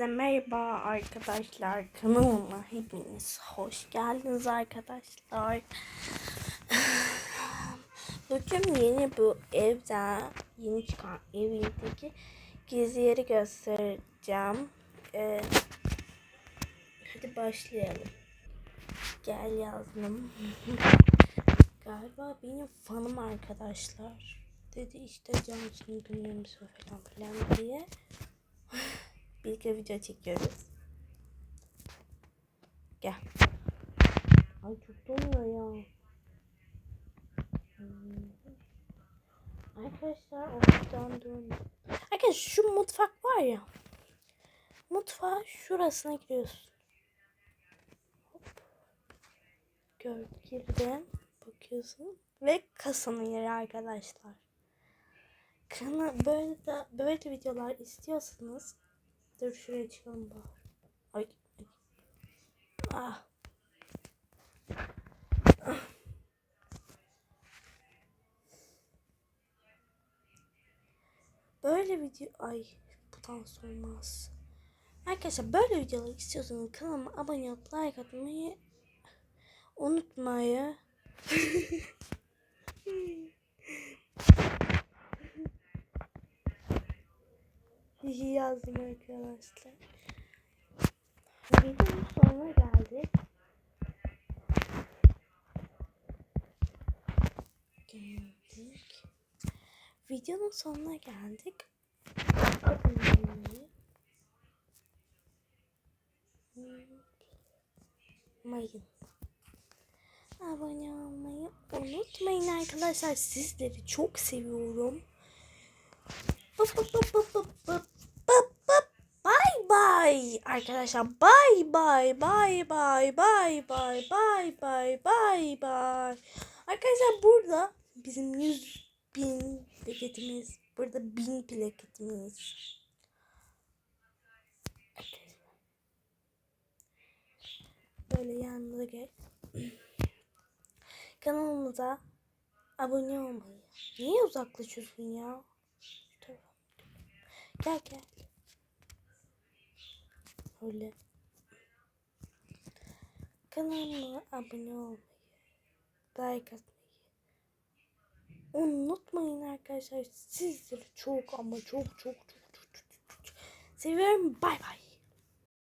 Herkese merhaba arkadaşlar. Kanalıma hepiniz hoş geldiniz arkadaşlar. Bugün yeni bu evden yeni çıkan evindeki gizli yeri göstereceğim. Ee, hadi başlayalım. Gel yazdım. Galiba benim fanım arkadaşlar. Dedi işte Cansu'nun günlerimizi falan filan diye. Birlikte video çekiyoruz. Gel. Ay çok donuyor ya. Hmm. Arkadaşlar oradan dön. Arkadaşlar şu mutfak var ya. Mutfağa şurasına giriyorsun. Hop. Gör, girdin. Bakıyorsun. Ve kasanın yeri arkadaşlar. Kana böyle de böyle videolar istiyorsanız dur şuraya çıkalım bari. Ay. Ah. Ah. Böyle video ay buradan sormaz. Arkadaşlar böyle videolar istiyorsanız kanalıma abone olup like atmayı unutmayın. yazdım arkadaşlar. Videonun sonuna geldik. Geldik. Videonun sonuna geldik. Abone olmayı unutmayın. Abone olmayı unutmayın arkadaşlar. Sizleri çok seviyorum. Bıp bıp arkadaşlar. Bye bye bye bye bye bye bye bye bye bye. Arkadaşlar burada bizim 100 bin plaketimiz. Burada bin plaketimiz. Böyle yanına gel. Kanalımıza abone olmayı. Niye uzaklaşıyorsun ya? Gel gel. Öyle. Kanalıma abone olmayı. Like atmayı. Unutmayın arkadaşlar. Sizleri çok ama çok çok çok çok, çok, çok seviyorum. Bay bay.